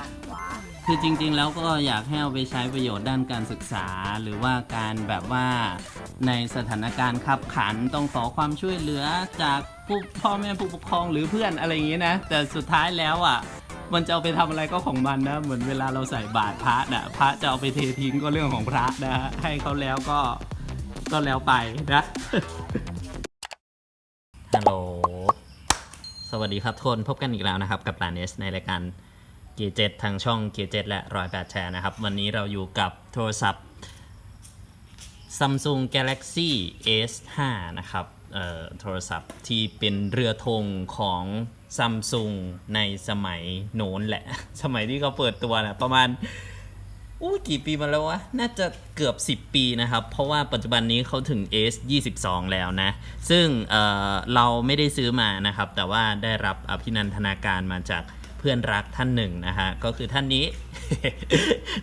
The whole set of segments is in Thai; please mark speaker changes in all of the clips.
Speaker 1: ด้านขวา
Speaker 2: คือจริงๆแล้วก็อยากให้เอาไปใช้ประโยชน์ด้านการศึกษา หรือว่าการแบบว่าในสถานการณ์ขับขันต้องขอความช่วยเหลือจากผู้พ่อแม่ผู้ปกครองหรือเพื่อนอะไรอย่างงี้นะ แต่สุดท้ายแล้วอะมันจะเอาไปทำอะไรก็ของมันนะ เหมือนเวลาเราใส่บาตรพระนะพระจะเอาไปเททิ้งก็เรื่องของพระนะฮะให้เขาแล้วก็ก็แล้วไปนะฮัลโหลสวัสดีครับทุกคนพบกันอีกแล้วนะครับ กับลานเอสในรายการีเกจทางช่องกีเกจและร้อยแปดแชร์นะครับ วันนี้เราอยู่กับโทรศัพท์ Samsung Galaxy S5 นะครับโทรศัพท์ที่เป็นเรือธงของซัมซุงในสมัยโน้นแหละ สมัยที่เขาเปิดตัวนะประมาณอู้กี่ปีมาแล้ววะ น่าจะเกือบ 10 ปีนะครับ เพราะว่าปัจจุบันนี้เขาถึง S 22แล้วนะ ซึ่งเเราไม่ได้ซื้อมานะครับ แต่ว่าได้รับอภินันทนาการมาจาก เพื่อนรักท่านหนึ่งนะฮะก็คือท่านนี้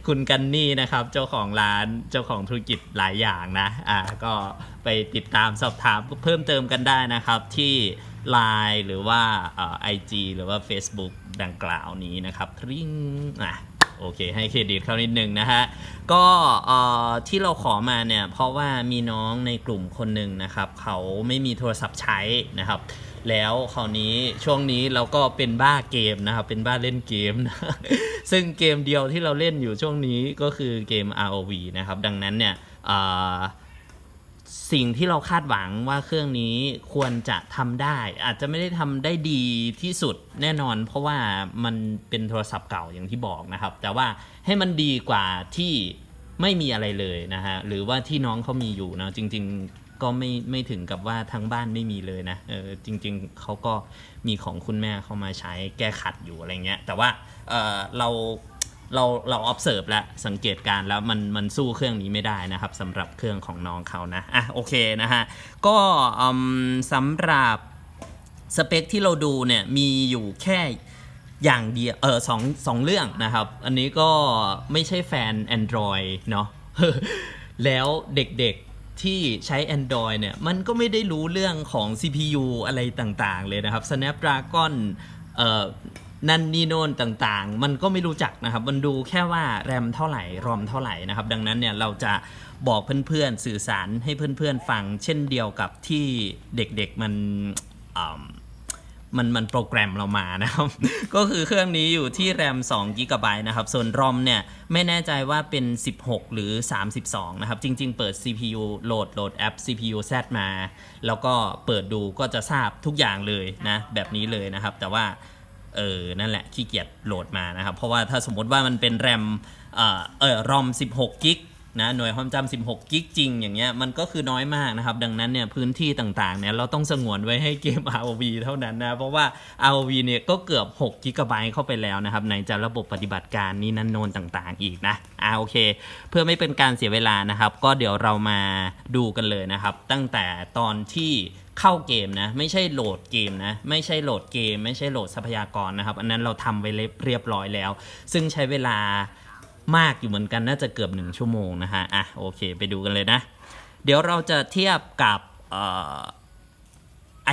Speaker 2: คุณกันนี่นะครับ เจ้าของร้านเจ้าของธุรกิจหลายอย่างนะอ่าก็ไปติดตามสอบถามเพิ่มเติมกันได้นะครับที่ Line หรือว่าเอ่อ IG หรือว่า Facebook ดังกล่าวนี้นะครับริงอะโอเคให้เครดิตเขานิดนึงนะฮะ ก็อ่อที่เราขอมาเนี่ย เพราะว่ามีน้องในกลุ่มคนหนึ่งนะครับ เขาไม่มีโทรศัพท์ใช้นะครับ แล้วคราวนี้ช่วงนี้เราก็เป็นบ้าเกมนะครับ เป็นบ้าเล่นเกมนะซึ่งเกมเดียวที่เราเล่นอยู่ช่วงนี้ก็คือเกม ROV นะครับ ดังนั้นเนี่ยสิ่งที่เราคาดหวังว่าเครื่องนี้ควรจะทำได้ อาจจะไม่ได้ทำได้ดีที่สุดแน่นอน เพราะว่ามันเป็นโทรศัพท์เก่าอย่างที่บอกนะครับ แต่ว่าให้มันดีกว่าที่ไม่มีอะไรเลยนะฮะหรือว่าที่น้องเขามีอยู่นะจริง ๆ ก็ไม่ไม่ถึงกับว่าทั้งบ้านไม่มีเลยนะเออจริง ๆเขาก็มีของคุณแม่เข้ามาใช้แก้ขัดอยู่อะไรเงี้ย แต่ว่าเออเราเราเรา observe แล้วสังเกตการแล้วมันมันสู้เครื่องนี้ไม่ได้นะครับสำหรับเครื่องของน้องเขานะอะโอเคนะฮะก็สำหรับสเปคที่เราดูเนี่ยมีอยู่แค่อย่างเดียวเออสองสองเรื่องนะครับ อันนี้ก็ไม่ใช่แฟน Android เนาะแล้วเด็กๆ ที่ใช้ Android เนี่ย มันก็ไม่ได้รู้เรื่องของ CPU อะไรต่างๆ เลยนะครับ Snapdragon เอ่อนั่นนี่โน่นต่างๆ มันก็ไม่รู้จักนะครับ มันดูแค่ว่าแรมเท่าไหร่ รอมเท่าไหร่นะครับ ดังนั้นเนี่ยเราจะบอกเพื่อนๆ สื่อสารให้เพื่อนๆ ฟัง เช่นเดียวกับที่เด็กๆ มันอ่า มันมันโปรแกรมเรามานะครับ ก็คือเครื่องนี้อยู่ที่แรม2 g b นะครับ ส่วนรอมเนี่ย ไม่แน่ใจว่าเป็น 16 หรือ 32 นะครับ จริง ๆ เปิด CPU โหลดโหลดแอป CPU Z มา แล้วก็เปิดดูก็จะทราบทุกอย่างเลยนะ แบบนี้เลยนะครับ แต่ว่า เออ นั่นแหละขี้เกียจโหลดมานะครับ เพราะว่าถ้าสมมติว่ามันเป็นแรมเออเออรอม 16กิก นะหน่วยความจำ16 กิกจริงอย่างเงี้ยมันก็คือน้อยมากนะครับ ดังนั้นเนี่ยพื้นที่ต่างๆเนี่ยเราต้องสงวนไว้ให้เกม ROV เท่านั้นนะ เพราะว่า ROV เนี่ยก็เกือบ6กิกะไบต์เข้าไปแล้วนะครับในจะระบบปฏิบัติการนี่นั่นโนนต่างๆ อีกนะอ่าโอเค เพื่อไม่เป็นการเสียเวลานะครับ ก็เดี๋ยวเรามาดูกันเลยนะครับ ตั้งแต่ตอนที่เข้าเกมนะ ไม่ใช่โหลดเกมนะ ไม่ใช่โหลดเกม ไม่ใช่โหลดทรัพยากรนะครับ อันนั้นเราทำไว้เรียบร้อยแล้ว ซึ่งใช้เวลา มากอยู่เหมือนกันน่าจะเกือบหนึ่งชั่วโมงนะฮะอะโอเคไปดูกันเลยนะ เดี๋ยวเราจะเทียบกับเอ่อ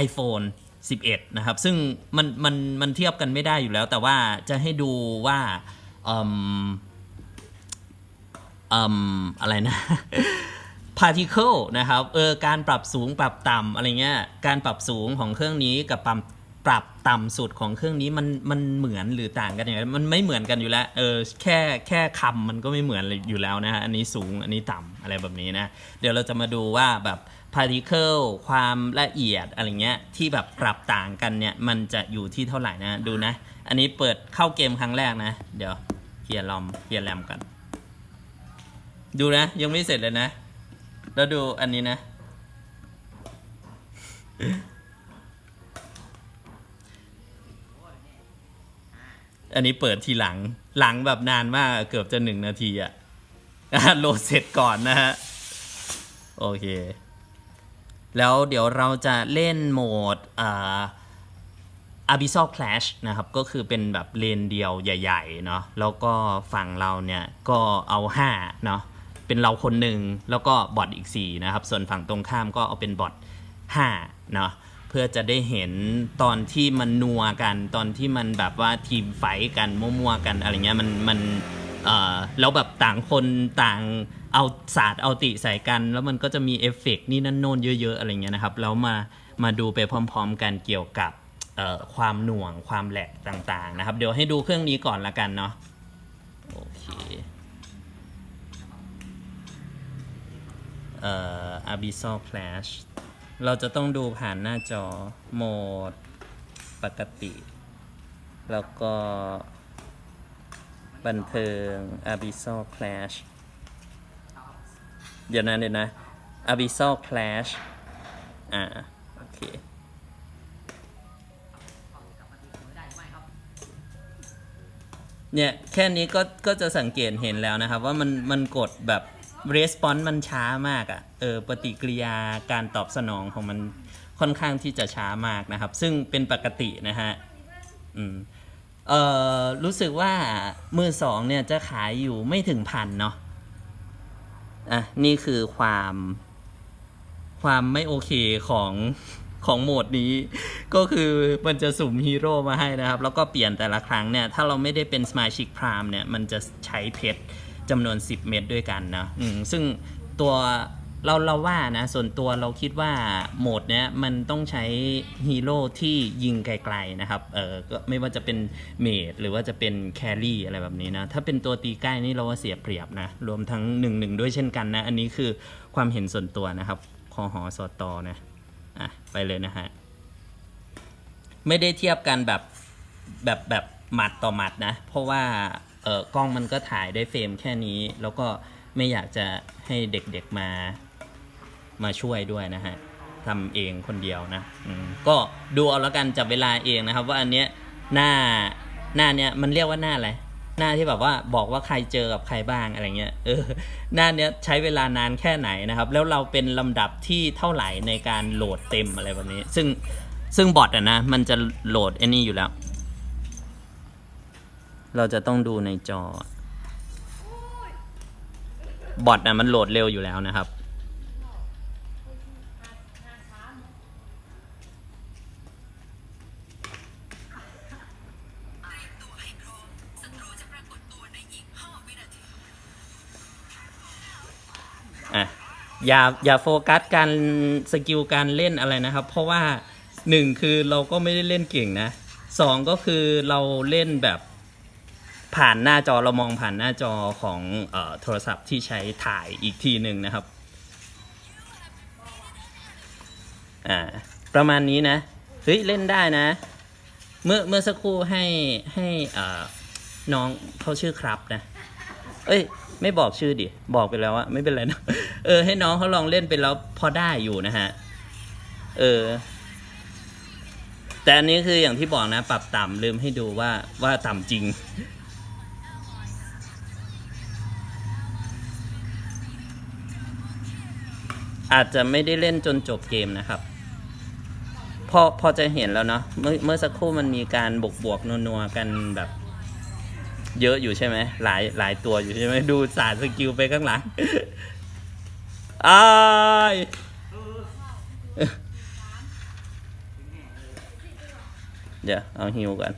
Speaker 2: iPhone 11 นะครับ ซึ่งมันมันมันเทียบกันไม่ได้อยู่แล้ว แต่ว่าจะให้ดูว่าอืมอืมอะไรนะ particle นะครับเออการปรับสูงปรับต่ำอะไรเงี้ยการปรับสูงของเครื่องนี้กับปรับ ปรับต่ำสุดของเครื่องนี้มันมันเหมือนหรือต่างกันอย่างไรมันไม่เหมือนกันอยู่แล้วเออแค่แค่คำมันก็ไม่เหมือนอยู่แล้วนะฮะอันนี้สูงอันนี้ต่ำอะไรแบบนี้นะ เดี๋ยวเราจะมาดูว่าแบบ particle ความละเอียดอะไรเงี้ยที่แบบปรับต่างกันเนี่ยมันจะอยู่ที่เท่าไหร่นะดูนะ อันนี้เปิดเข้าเกมครั้งแรกนะ เดี๋ยวเคลียร์ลอมเคลียร์แรมกัน ดูนะ ยังไม่เสร็จเลยนะ แล้วดูอันนี้นะ อันนี้เปิดทีหลังหลังแบบนานมากเกือบจะหนึ่งนาทีอะโหลดเสร็จก่อนนะฮะ โอเค แล้วเดี๋ยวเราจะเล่นโหมดอ่า Abyssal Clash นะครับ ก็คือเป็นแบบเลนเดียวใหญ่ๆเนาะแล้วก็ฝั่งเราเนี่ยก็เอา 5 เนาะเป็นเราคนหนึ่งแล้วก็บอทอีก 4 นะครับ ส่วนฝั่งตรงข้ามก็เอาเป็นบอท5เนาะ พื่อจะได้เห็นตอนที่มันนัวกันตอนที่มันแบบว่าทีมไฟกันมั่วๆกันอะไรเงี้ยมันมันเออแล้วแบบต่างคนต่างเอาศาสตร์เอาติใส่กัน แล้วมันก็จะมีเอฟเฟกต์นี่นั่นโน่นเยอะๆอะไรเงี้ยนะครับแล้วมามาดูไปพร้อม ๆ กันเกี่ยวกับความหน่วงความแหลกต่างๆนะครับ เดี๋ยวให้ดูเครื่องนี้ก่อนละกันเนาะโอเคเอ่อ Abyssal Clash เราจะต้องดูผ่านหน้าจอโหมดปกติ แล้วก็ บันเทิง Abyssal Clash เดี๋ยวนะเดี๋ยวนะ Abyssal Clash อ่า โอเค เนี่ย แค่นี้ก็ก็จะสังเกตเห็นแล้วนะครับ ว่ามันมันกดแบบ response มันช้ามากอะ่ะเออปฏิกิริยาการตอบสนองของมันค่อนข้างที่จะช้ามากนะครับ ซึ่งเป็นปกตินะฮะอืมเอ่อรู้สึกว่ามือสองเนี่ยจะขายอยู่ไม่ถึงพันเนาะอะนี่คือความความไม่โอเคของของโหมดนี้ ก็คือมันจะสุ่มฮีโร่มาให้นะครับ แล้วก็เปลี่ยนแต่ละครั้งเนี่ย ถ้าเราไม่ได้เป็นสมาชิกพรามเนี่ย มันจะใช้เพชร จำนวน 10 เม็ดด้วยกันนะอืมซึ่งตัวเราเราว่านะส่วนตัวเราคิดว่าโหมดเนี้ยมันต้องใช้ฮีโร่ที่ยิงไกลๆนะครับเออก็ไม่ว่าจะเป็นเมดหรือว่าจะเป็นแครี่อะไรแบบนี้นะถ้าเป็นตัวตีใกล้นี่เราว่าเสียเปรียบนะรวมทั้ง1นึด้วยเช่นกันนะ อันนี้คือความเห็นส่วนตัวนะครับคอหอสอตอนะอะไปเลยนะฮะไม่ได้เทียบกันแบบแบบแบบหมัดต่อหมัดนะ เพราะว่า เออกล้องมันก็ถ่ายได้เฟรมแค่นี้ แล้วก็ไม่อยากจะให้เด็กๆมามาช่วยด้วยนะฮะทำเองคนเดียวนะก็ดูเอาแล้วกันจับเวลาเองนะครับ ว่าอันเนี้ยหน้าหน้าเนี้ยมันเรียกว่าหน้าอะไรหน้าที่แบบว่าบอกว่าใครเจอกับใครบ้างอะไรเงี้ยเออหน้าเนี้ยใช้เวลานานแค่ไหนนะครับ แล้วเราเป็นลำดับที่เท่าไหร่ในการโหลดเต็มอะไรแบบนี้ ซึ่งซึ่งบอทอะนะมันจะโหลดไอ้นี่อยู่แล้ว เราจะต้องดูในจอบอทนะมันโหลดเร็วอยู่แล้วนะครับอะอย่าอย่าโฟกัสการสกิลการเล่นอะไรนะครับ เพราะว่าหนึ่งคือเราก็ไม่ได้เล่นเก่งนะสองก็คือเราเล่นแบบ ผ่านหน้าจอเรามองผ่านหน้าจอของออโทรศัพท์ที่ใช้ถ่ายอีกทีหนึ่งนะครับอ่าประมาณนี้นะเฮ้ยเล่นได้นะ เมื่อเมื่อสักครู่ให้ให้อ่าน้องเขาชื่อครับนะ เอ้ย ไม่บอกชื่อดิ บอกไปแล้วอะไม่เป็นไรนะเออ ให้น้องเขาลองเล่นไปแล้วพอได้อยู่นะฮะ เออ แต่อันนี้คืออย่างที่บอกนะ ปรับต่ำลืมให้ดูว่าว่าต่ำจริง อาจจะไม่ได้เล่นจนจบเกมนะครับ พอพอจะเห็นแล้วเนาะเมื่อเมื่อสักครู่มันมีการบวกบวกนัวๆกันแบบ เยอะอยู่ใช่ไหมหลายหลายตัวอยู่ใช่ไหมดูสารสกิลไปข้างหลังอ้ายเดี๋ยวเอาฮิวก่อน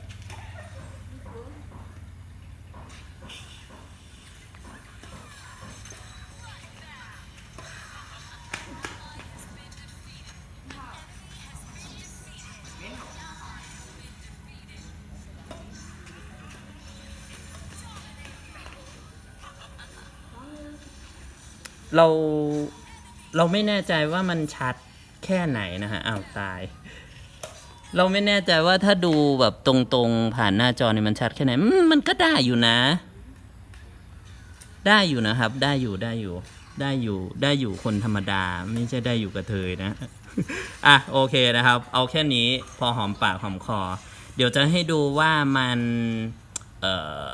Speaker 2: เราเราไม่แน่ใจว่ามันชัดแค่ไหนนะฮะอ้าวตาย เราไม่แน่ใจว่าถ้าดูแบบตรงๆผ่านหน้าจอนี่มันชัดแค่ไหนมันก็ได้อยู่นะ ได้อยู่นะครับ ได้อยู่ได้อยู่ ได้อยู่ได้อยู่คนธรรมดา ไม่ใช่ได้อยู่กับเธอนะอะโอเคนะครับ เอาแค่นี้พอหอมปากหอมคอ เดี๋ยวจะให้ดูว่ามัน เอ่อ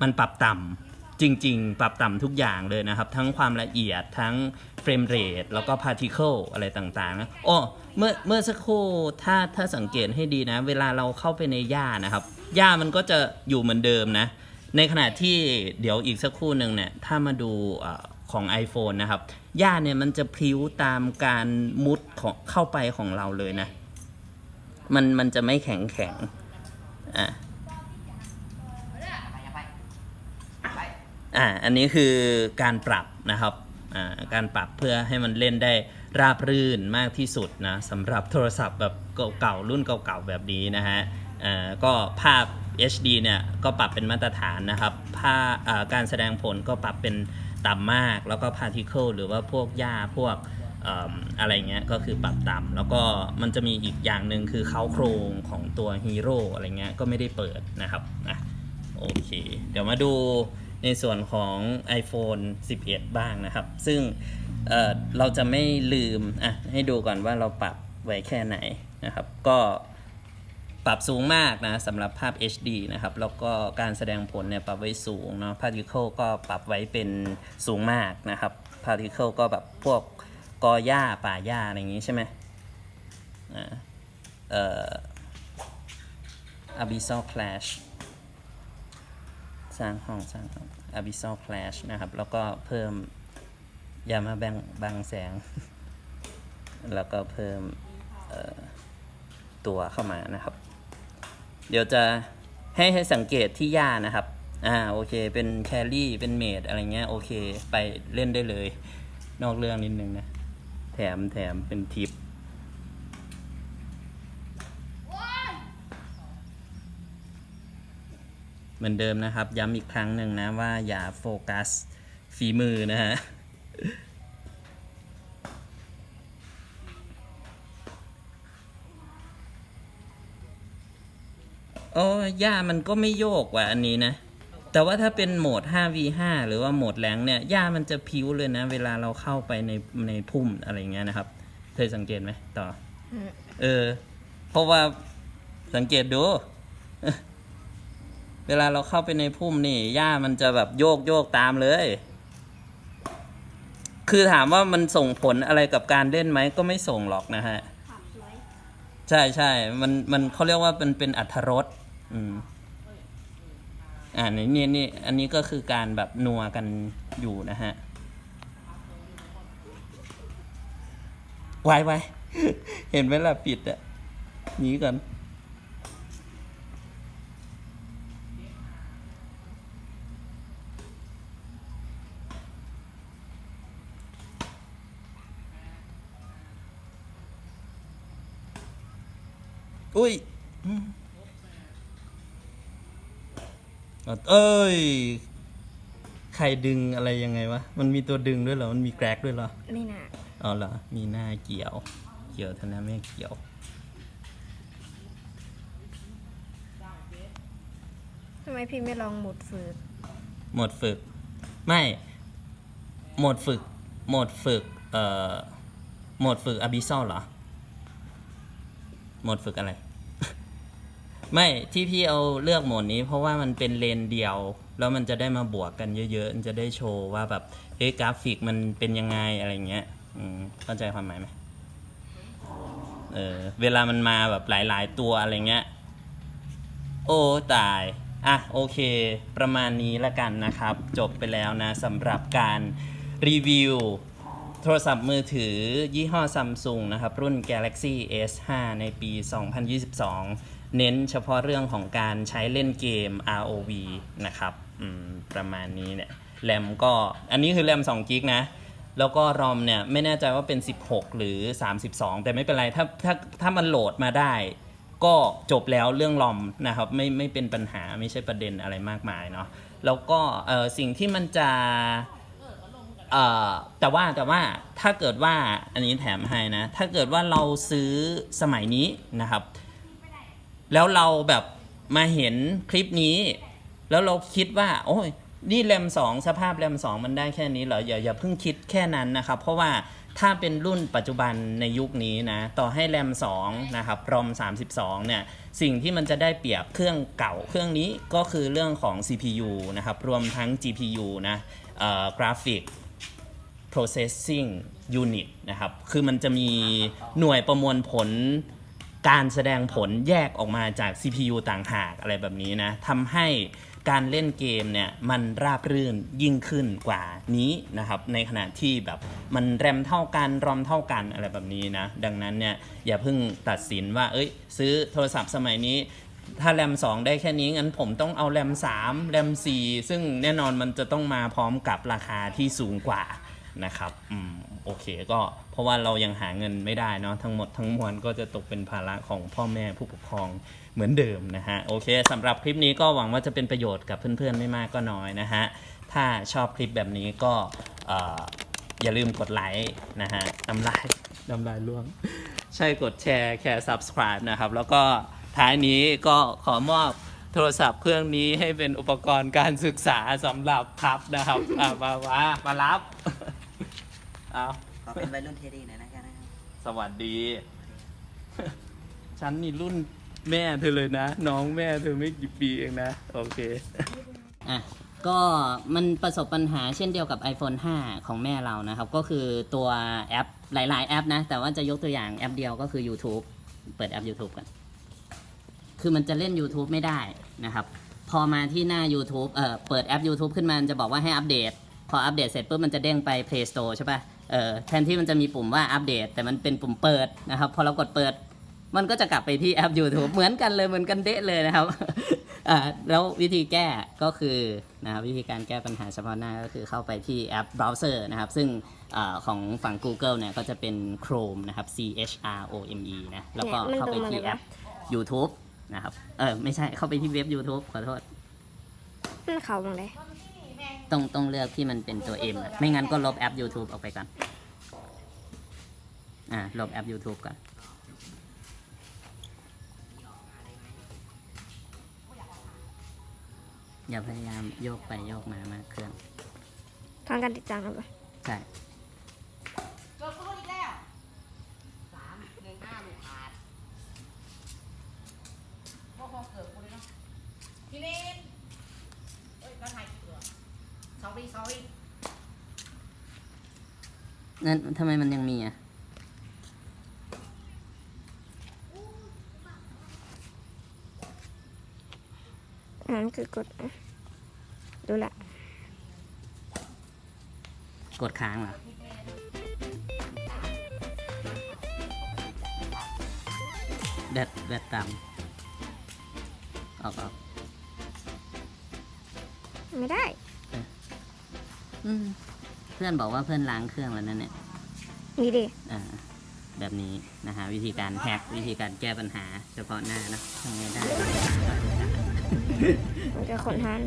Speaker 2: มันปรับต่ำ จริง ๆ ปรับต่ำทุกอย่างเลยนะครับ ทั้งความละเอียดทั้งเฟรมเรทแล้วก็พาร์ติเคิลอะไรต่างๆนะโอ้เมื่อเมื่อสักครู่ถ้าถ้าสังเกตให้ดีนะ เวลาเราเข้าไปในหญ้านะครับหญ้ามันก็จะอยู่เหมือนเดิมนะ ในขณะที่เดี๋ยวอีกสักครู่หนึ่งเนี่ยถ้ามาดูอของ iPhone นะครับหญ้าเนี่ยมันจะพลิ้วตามการมุดของเข้าไปของเราเลยนะ มันมันจะไม่แข็งแข็งอะ อ่าอันนี้คือการปรับนะครับอ่าการปรับเพื่อให้มันเล่นได้ราบรื่นมากที่สุดนะสำหรับโทรศัพท์แบบเก่าๆรุ่นเก่าๆแบบนี้นะฮะอ่าก็ภาพ HD เนี่ยก็ปรับเป็นมาตรฐานนะครับภาพอ่าการแสดงผลก็ปรับเป็นต่ำมากแล้วก็ particle หรือว่าพวกหญ้าพวกเอิ่มอะไรเงี้ยก็คือปรับต่ำแล้วก็มันจะมีอีกอย่างหนึ่งคือเขาโครงของตัวฮีโร่อะไรเงี้ยก็ไม่ได้เปิดนะครับอะโอเค เดี๋ยวมาดู ในส่วนของ iPhone 11 บ้างนะครับ ซึ่งเเราจะไม่ลืมอะให้ดูก่อนว่าเราปรับไว้แค่ไหนนะครับ ก็ปรับสูงมากนะสำหรับภาพ HD นะครับ แล้วก็การแสดงผลเนี่ยปรับไว้สูงเนาะ Particle ก็ปรับไว้เป็นสูงมากนะครับ Particle ก็แบบพวกกอหญ้าป่าหญ้าอะไรอย่างงี้ใช่ไหมอ่าเอ่อ Abyssal Clash สร้างห้องสร้างห้อง Abyssal Clash นะครับ แล้วก็เพิ่มยามาแบงบังแสง แล้วก็เพิ่มตัวเข้ามานะครับ เดี๋ยวจะให้ให้สังเกตที่ย่านะครับ อ่าโอเค เป็นแครี่ เป็นเมดอะไรเงี้ย โอเค ไปเล่นได้เลย นอกเรื่องนิดนึงนะ แถมแถมเป็นทิป เห มือนเดิมนะครับ ย้ำอีกครั้งหนึ่งนะว่าอย่าโฟกัสฝีมือนะฮะโอ้ย่ามันก็ไม่โยกว่ะอันนี้นะ แต่ว่าถ้าเป็นโหมด 5v5 หรือว่าโหมดแรงเนี่ยย่ามันจะพิ้วเลยนะ เวลาเราเข้าไปในในพุ่มอะไรเงี้ยนะครับ เคยสังเกตไหมต่อ
Speaker 1: อืม
Speaker 2: เออ เพราะว่าสังเกตดู เวลาเราเข้าไปในพุ่มนี่หญ้ามันจะแบบโยกโยกตามเลย คือถามว่ามันส่งผลอะไรกับการเล่นไหมก็ไม่ส่งหรอกนะฮะ ใช่ใช่มันมันเขาเรียกว่าเป็นเป็นอัธรสอืมอ่านี่นี่นี่อันนี้ก็คือการแบบนัวกันอยู่นะฮะไว้ไว้เห็นไหมล่ะปิดอะหนีก่อน อุ้ยอืมเอ้ย ใครดึงอะไรยังไงวะ มันมีตัวดึงด้วยเหรอ มันมีแกรกด้วยเหรอ
Speaker 1: ไม่น่า
Speaker 2: อ๋อเหรอ มีหน้าเกี่ยว เกี่ยวเท่านั้นไม่เกี่ยว
Speaker 1: ทำไมพี่ไม่ลองหมุดฝึก
Speaker 2: หมดฝึก ไม่ หมดฝึก หมดฝึก เอ่อ หมดฝึกอ b บิซอลเหรอ หมดฝึกอะไร ไม่ที่พี่เอาเลือกโหมดนี้ เพราะว่ามันเป็นเลนเดียว แล้วมันจะได้มาบวกกันเยอะๆมันจะได้โชว์ว่าแบบเฮ้ยกราฟิกมันเป็นยังไงอะไรเงี้ยอืมเข้าใจความหมายไหมเออเวลามันมาแบบหลายๆตัวอะไรเงี้ย โอ้ตาย อะโอเค ประมาณนี้ละกันนะครับ จบไปแล้วนะสำหรับการรีวิวโทรศัพท์มือถือยี่ห้อซัมซุงนะครับ รุ่น Galaxy S5 ในปี 2022 เน้นเฉพาะเรื่องของการใช้เล่นเกม ROV นะครับประมาณนี้เนี่ยแรมก็อันนี้คือแรม2กิกนะ แล้วก็รอมเนี่ยไม่แน่ใจว่าเป็น 16 หรือ 32 แต่ไม่เป็นไรถ้าถ้าถ้ามันโหลดมาได้ ก็จบแล้วเรื่องลอมนะครับไม่ไม่เป็นปัญหาไม่ใช่ประเด็นอะไรมากมายเนาะแล้วก็สิ่งที่มันจะแต่ว่าแต่ว่าถ้าเกิดว่าอันนี้แถมให้นะ ถ้าเกิดว่าเราซื้อสมัยนี้นะครับ แล้วเราแบบมาเห็นคลิปนี้ แล้วเราคิดว่า โอ้ยนี่แรม2 สภาพแรม2 มันได้แค่นี้เหรออย่าอย่าเพิ่งคิดแค่นั้นนะครับ เพราะว่าถ้าเป็นรุ่นปัจจุบันในยุคนี้นะ ต่อให้แรม2นะครับรอม32 เนี่ย สิ่งที่มันจะได้เปรียบเครื่องเก่าเครื่องนี้ก็คือเรื่องของ CPU นะครับ รวมทั้ง GPU นะเอ่อกราฟิก processing unit นะครับ คือมันจะมีหน่วยประมวลผล การแสดงผลแยกออกมาจาก CPU ต่างหากอะไรแบบนี้นะทำให้การเล่นเกมเนี่ยมันราบรื่นยิ่งขึ้นกว่านี้นะครับ ในขณะที่แบบมันแรมเท่ากันรอมเท่ากันอะไรแบบนี้นะ ดังนั้นเนี่ยอย่าเพิ่งตัดสินว่า เอ้ย ซื้อโทรศัพท์สมัยนี้ ถ้าแรม 2 ได้แค่นี้ งั้นผมต้องเอาแรม 3 แรม 4 ซึ่งแน่นอนมันจะต้องมาพร้อมกับราคาที่สูงกว่า นะครับอืมโอเคก็เพราะว่าเรายังหาเงินไม่ได้เนาะทั้งหมดทั้งมวลก็จะตกเป็นภาระของพ่อแม่ผู้ปกครองเหมือนเดิมนะฮะโอเคสำหรับคลิปนี้ก็หวังว่าจะเป็นประโยชน์กับเพื่อนๆไม่มากก็น้อยนะฮะถ้าชอบคลิปแบบนี้ก็ออย่าลืมกดไลค์นะฮะน้ำลายน้ำลายร่วง ใช่กดแชร์แค่ subscribe นะครับ แล้วก็ท้ายนี้ก็ขอมอบโทรศัพท์เครื่องนี้ให้เป็นอุปกรณ์การศึกษาสำหรับพับนะครับมามามารับ เอา
Speaker 3: ขอเป็นวัยรุ่นเทดีหน่อยนะครับ
Speaker 2: สวัสดี ฉันนี่รุ่นแม่เธอเลยนะ น้องแม่เธอไม่กี่ปีเองนะ โอเค
Speaker 4: อะก็มันประสบปัญหาเช่นเดียวกับ iPhone 5 ของแม่เรานะครับ ก็คือตัวแอปหลาย ๆ แอปนะ แต่ว่าจะยกตัวอย่างแอปเดียวก็คือ YouTube เปิดแอป YouTube กัน คือมันจะเล่น YouTube ไม่ได้นะครับ พอมาที่หน้า YouTube เอ่อเปิดแอป YouTube ขึ้นมามันจะบอกว่าให้อัปเดต พออัปเดตเสร็จปุ๊บมันจะเด้งไป Play Store ใช่ปะ่ะ เออแทนที่มันจะมีปุ่มว่าอัปเดต แต่มันเป็นปุ่มเปิดนะครับ พอเรากดเปิด มันก็จะกลับไปที่แอป YouTube เหมือนกันเลยเหมือนกันเดะเลยนะครับอ่าแล้ววิธีแก้ก็คือนะครับวิธีการแก้ปัญหาเฉพาะหน้าก็คือเข้าไปที่แอปเบราว์เซอร์นะครับ ซึ่งอาของฝั่ง Google เนี่ยก็จะเป็น Chrome นะครับ C H R O M E นะแล้วก็
Speaker 1: เนี่ยมัน
Speaker 4: เข้าไป
Speaker 1: ตรงมา
Speaker 4: ที่
Speaker 1: เลย
Speaker 4: แอ
Speaker 1: ปะ
Speaker 4: ป YouTube นะครับ เออไม่ใช่เข้าไปที่เว็บ YouTube ขอโทษ
Speaker 1: มันเขาตรงไหน
Speaker 4: ต้องต้องเลือกที่มันเป็นตัว M อะไม่งั้นก็ลบแอป YouTube ออกไปก่อน อ่า ลบแอป YouTube ก่อน อย่าพยายามโยกไปโยกมามากเครื่อง
Speaker 1: ทางการติดตั้งกันปะ
Speaker 4: ใช่
Speaker 3: จบกูอีกแล้วสามหนึ่งห้าลูกขาดพวกคงเกิดกูเลยเนาะพี่เล่นเอ้ยก็ถ่ายคลิปเหรอ sorry sorry
Speaker 4: นั่นทำไมมันยังมีอะ
Speaker 1: อันนั้นคือกดอะดูละ
Speaker 4: กดค้างเหรอแบตแบตต่ำออกออก
Speaker 1: ไม่ได้
Speaker 4: อืม เพื่อนบอกว่าเพื่อนล้างเครื่องแล้วนั่นเนี่ย
Speaker 1: นี่ดิ
Speaker 4: อ่าแบบนี้นะฮะวิธีการแฮกวิธีการแก้ปัญหาเฉพาะหน้านะทำไงได้
Speaker 1: มันจะขนหัน